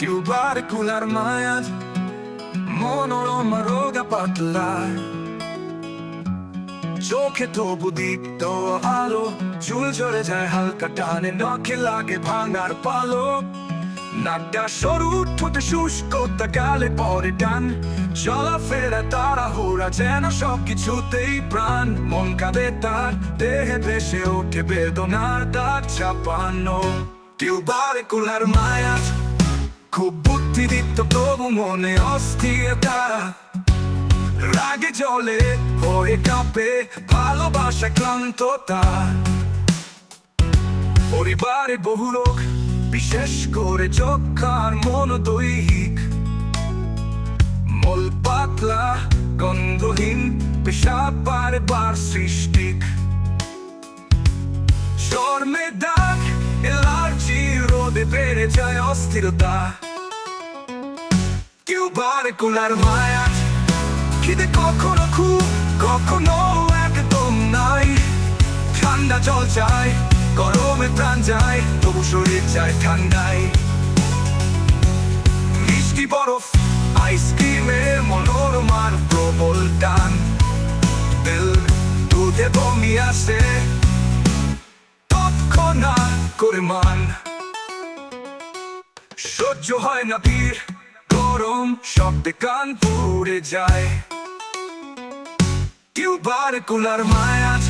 কিউবার cooler Mayaz Manorama রোগা চোখে তবু দীপ্ত আলো চুল ঝরে যায় হালকা টানে নখে লাগে ভাঙার পালক নাকটা সরু ঠোঁটে শুষ্ক তা পরে টান চলাফেরা তারা হুরা যেন সব কিছুতেই প্রাণ মন কাঁদে তার দেহে ভেসে ওঠে বেদনার দাগ চাপানো টিউবারে কুলার মায়া খুব বুদ্ধিদীপ্ত তবু মনে অস্থিরতা রাগে জলে হয়ে কাঁপে ভালোবাসা ক্লান্ততা পরিবারে বহু লোক বিশেষ করে যক্ষার মনোদৈহিক মল পাতলা গন্ধহীন পেশাব বারবার সৃষ্টিক চর্মে দাগ রোদে বেড়ে যায় অস্থিরতা কেউ বারে কুলার মায়া খিদে কখনো খুব কখনো একদম নাই ঠান্ডা জল চাই গরমে প্রাণ যায় তবু শরীর যায় ঠান্ডায় মিষ্টি বরফ আইসক্রিমের মনোরমার প্রবল টান দুধে বমি আসে তৎক্ষণাৎ করে মান সহ্য হয় না বীর গরম শব্দে কান পুড়ে যায়। কিউবার কুলার মায়াজ,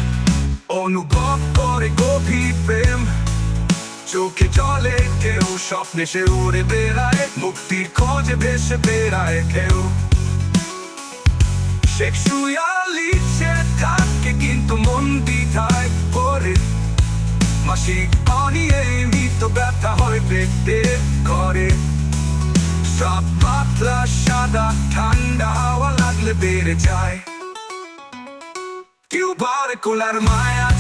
অনুভব করে গভীর প্রেম। চোখে জলে কেউ, স্বপ্নে সে উড়ে বেড়ায়, মুক্তির খোঁজে ভেসে বেড়ায় কেউ। সেক্সুয়ালি সে থাকে কিন্তু মন দ্বিধায় পড়ে। মাসিক অনিয়মিত ব্যথা হয় পেটে করে সব পাতলা সাদা ঠান্ডা হাওয়া লাগলে বেড়ে যায় কেউ বারে কোলার মায়াত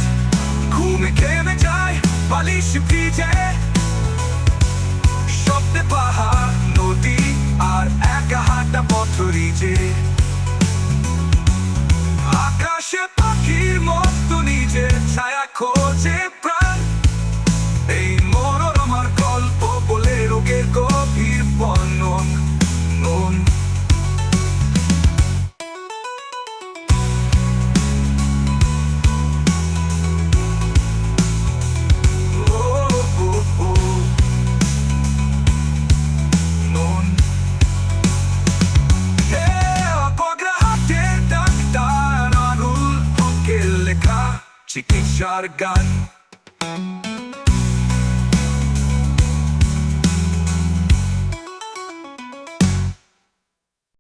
ঘুমে খেমে যায় বালিশ ভিজে স্বপ্নে পাহাড় নদী আর একা হাঁটা পথরি যে আকাশে পাখির মতো নিজে ছায়া খোঁজে She shot a gun.